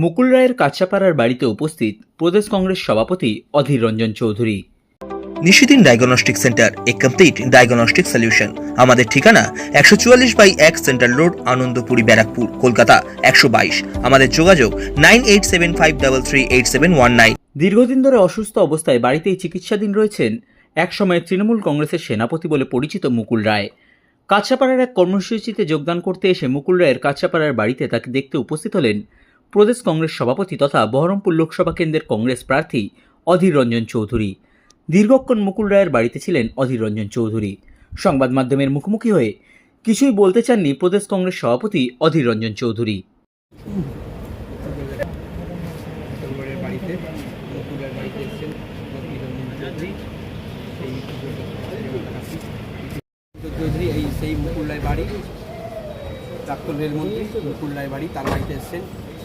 মুকুল রায়ের কাছাপাড়ার বাড়িতে উপস্থিত প্রদেশ কংগ্রেস সভাপতি অধীর রঞ্জন চৌধুরী। নিশিদিন ডায়াগনস্টিক সেন্টার এ কমপ্লিট ডায়াগনস্টিক সলিউশন আমাদের ঠিকানা একশো চুয়াল্লিশ বাই এক সেন্ট্রাল রোড আনন্দপুরি ব্যারাকপুর কলকাতা একশো বাইশ। আমাদের যোগাযোগ nine eight seven five double three eight seven one nine. দীর্ঘদিন ধরে অসুস্থ অবস্থায় বাড়িতেই চিকিৎসাধীন রয়েছেন একসময় তৃণমূল কংগ্রেসের সেনাপতি বলে পরিচিত মুকুল রায়। কাছাপাড়ার এক কর্মসূচিতে যোগদান করতে এসে মুকুল রায়ের কাছাপাড়ার বাড়িতে তাকে দেখতে উপস্থিত হলেন প্রদেশ কংগ্রেস সভাপতি তথা বহরমপুর লোকসভা কেন্দ্রের কংগ্রেস প্রার্থী অধীর রঞ্জন চৌধুরী। দীর্ঘক্ষণ মুকুল রায়ের বাড়িতে ছিলেন অধীর রঞ্জন চৌধুরী। সংবাদ মাধ্যমের মুখোমুখি হয়ে কিছুই বলতে চাননি প্রদেশ কংগ্রেস সভাপতি অধীর রঞ্জন চৌধুরী। এই সেই মুকুল্লায় বাড়ি প্রাক্তন রেলমন্ত্রী মুকুল্লায় বাড়ি, তার বাড়িতে এসেছেন।